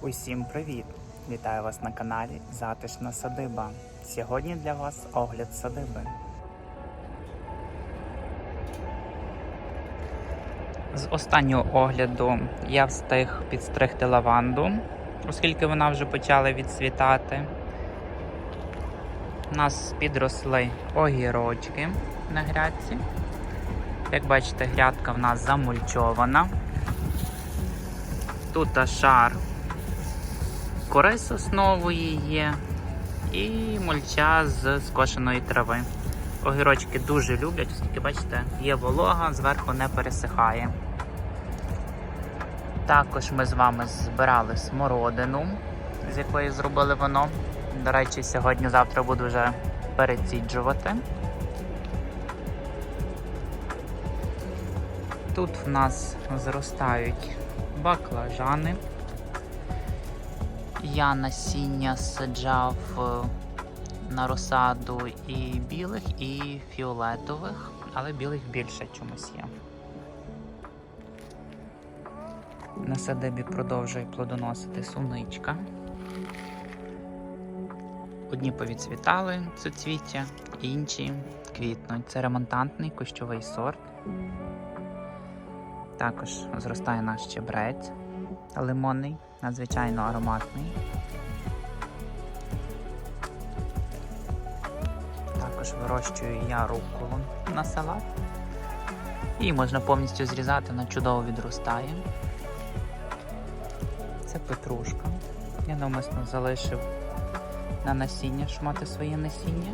Усім привіт! Вітаю вас на каналі Затишна Садиба. Сьогодні для вас огляд садиби. З останнього огляду я встиг підстригти лаванду, оскільки вона вже почала відцвітати. У нас підросли огірочки на грядці. Як бачите, грядка в нас замульчована. Тут шар кори соснової є і мульча з скошеної трави. Огірочки дуже люблять, оскільки, бачите, є волога, зверху не пересихає. Також ми з вами збирали смородину, з якої зробили вино. До речі, сьогодні-завтра буду вже переціджувати. Тут в нас зростають баклажани. Я насіння саджав е, на розсаду і білих, і фіолетових, але білих більше чомусь є. На садибі продовжує плодоносити суничка. Одні повідцвітали суцвіття, інші квітнуть. Це ремонтантний кущовий сорт. Також зростає наш чебрець лимонний, надзвичайно ароматний. Також вирощую я руколу на салат. І можна повністю зрізати, вона чудово відростає. Це петрушка. Я навмисно залишив на насіння, шмати своє насіння.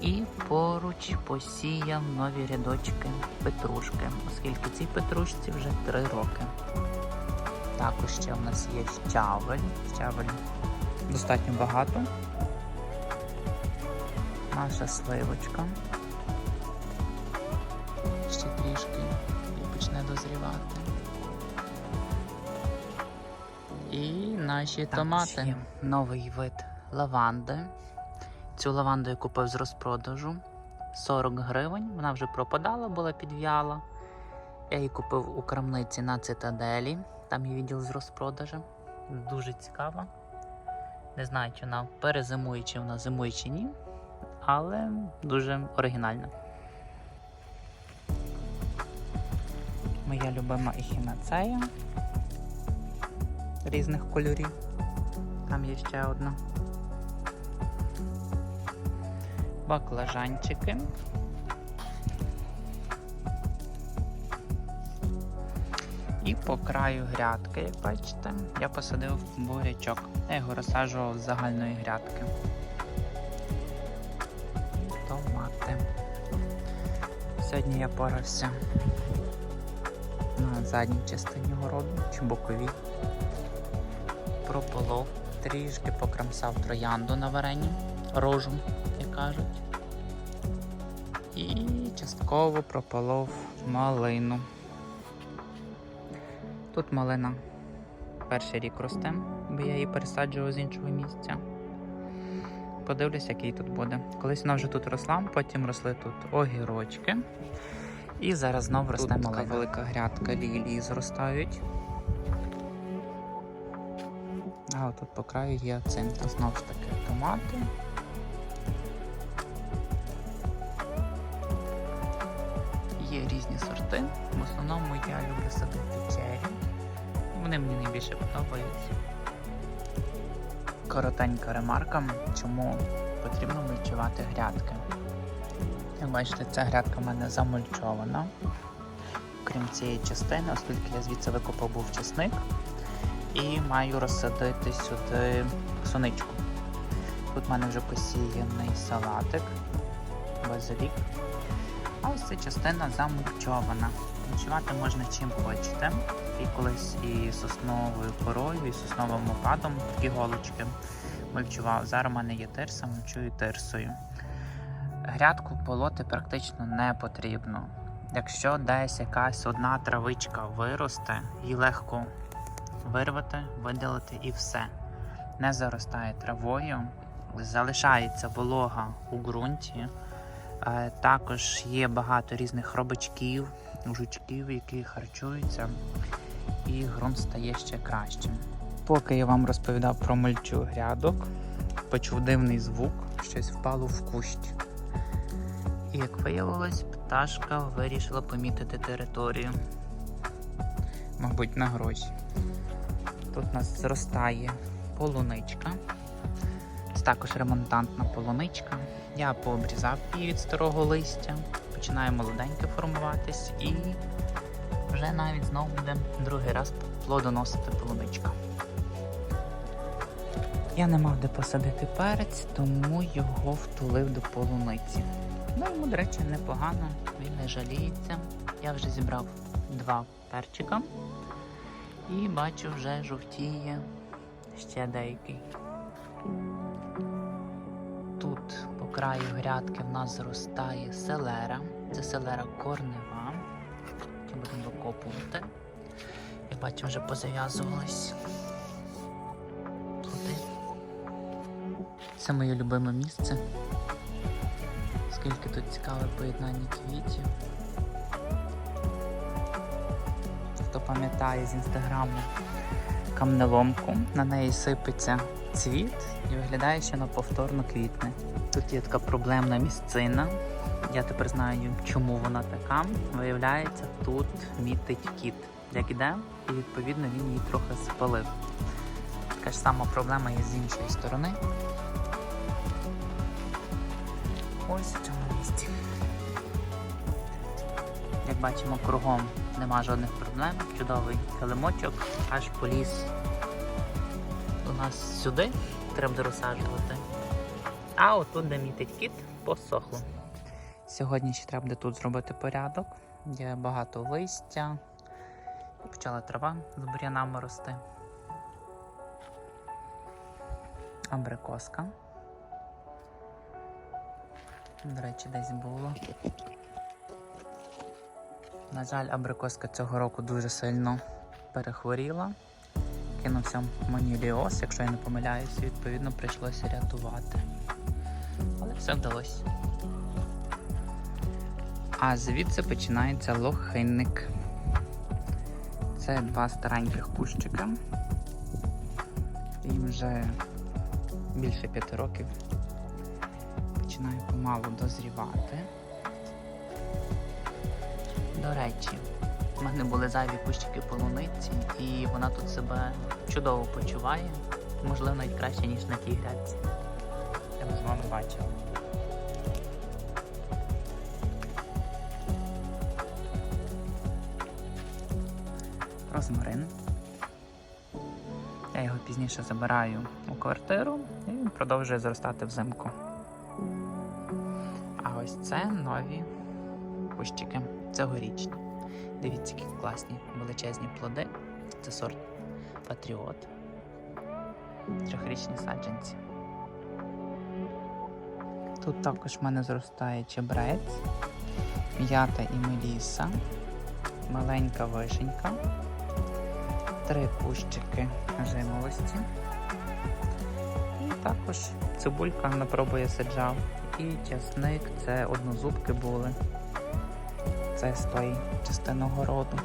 І поруч посіяв нові рядочки петрушки, оскільки цій петрушці вже 3 роки. Також ще в нас є щавель. Щавель достатньо багато. Наша сливочка. Ще трішки і почне дозрівати. І наші томати. Є новий вид лаванди. Цю лаванду я купив з розпродажу 40 гривень. Вона вже пропадала, була підв'яла. Я її купив у крамниці на цитаделі. Там є відділ з розпродажем. Дуже цікава. Не знаю, чи вона перезимує, чи вона зимує, чи ні. Але дуже оригінальна. Моя любима ехінацея різних кольорів. Там є ще одна. Баклажанчики. І по краю грядки, як бачите, я посадив бурячок. Я його розсаджував з загальної грядки. Томати. Сьогодні я порався на задній частині городу чи боковій. Прополов, трішки покрамсав троянду на варені, рожу, як кажуть. І частково прополов малину. Тут малина перший рік росте, бо я її пересаджував з іншого місця. Подивлюсь, який тут буде. Колись вона вже тут росла, потім росли тут огірочки. І зараз знову росте тут малина. Така велика грядка лілії зростають. А отут по краю є центр. Знову ж таки томати. Є різні сорти. В основному я люблю садити чері. Вони мені найбільше подобаються. Коротенька ремарка, чому потрібно мульчувати грядки. Як бачите, ця грядка в мене замульчована. Крім цієї частини, оскільки я звідси викопав був чесник і маю розсадити сюди соничку. Тут в мене вже посіяний салатик, базилік. А ось ця частина замульчована. Мульчувати можна чим хочете. І колись і сосновою корою, і сосновим опадом такі голочки мульчував. Зараз у мене є тирса, мульчую тирсою. Грядку полоти практично не потрібно. Якщо десь якась одна травичка виросте, її легко вирвати, видалити і все. Не заростає травою, залишається волога у ґрунті. Е, Також є багато різних хробачків, жучків, які харчуються, і ґрунт стає ще кращим. Поки я вам розповідав про мульчу грядок, почув дивний звук, щось впало в кущ. І як виявилось, пташка вирішила помітити територію. Мабуть, на гроші. Тут у нас зростає полуничка. Це також ремонтантна полуничка. Я пообрізав її від старого листя, починає молоденьке формуватись і вже навіть знову буде другий раз плодоносити полуничка. Я не мав де посадити перець, тому його втулив до полуниці. Ну, йому, до речі, непогано, він не жаліється. Я вже зібрав два перчика і бачу, вже жовтіє ще деякий. Тут краю грядки в нас зростає селера. Це селера корнева. Будемо викопувати. Я бачу, вже позав'язувались плоди. Це моє любиме місце. Скільки тут цікаве поєднання квітів. Хто пам'ятає з інстаграму камнеломку, на неї сипеться цвіт і виглядає, що на повторно квітне. Тут є така проблемна місцина. Я тепер знаю, чому вона така. Виявляється, тут мітить кіт, як іде, і відповідно він її трохи спалив. Така ж сама проблема є з іншої сторони. Ось в цьому місці. Як бачимо, кругом нема жодних проблем. Чудовий килимочок, аж поліз у нас сюди. Треба буде розсаджувати. А отут, де мітить кіт, посохло. Сьогодні ще треба буде тут зробити порядок. Є багато листя. Почала трава з бур'янами рости. Абрикоска. До речі, десь було. На жаль, абрикоска цього року дуже сильно перехворіла. Кинувся маніліоз, якщо я не помиляюсь, відповідно прийшлося рятувати. Але все вдалося. А звідси починається лохинник. Це два стареньких кущика. Їм вже більше п'яти років. Починає помалу дозрівати. До речі, в мене були зайві кущики полуниці, і вона тут себе чудово почуває. Можливо, навіть краще, ніж на тій грядці. Я б з вами бачив. Розмарин. Я його пізніше забираю у квартиру і він продовжує зростати взимку. А ось це нові кущики. Цьогорічні. Дивіться, які класні величезні плоди. Це сорт Патріот. Трьохрічні саджанці. Тут також в мене зростає чебрець, м'ята і меліса, маленька вишенька, три кущики жимолості. І також цибулька на пробу саджав. І часник це однозубки були. Це з тої частини городу.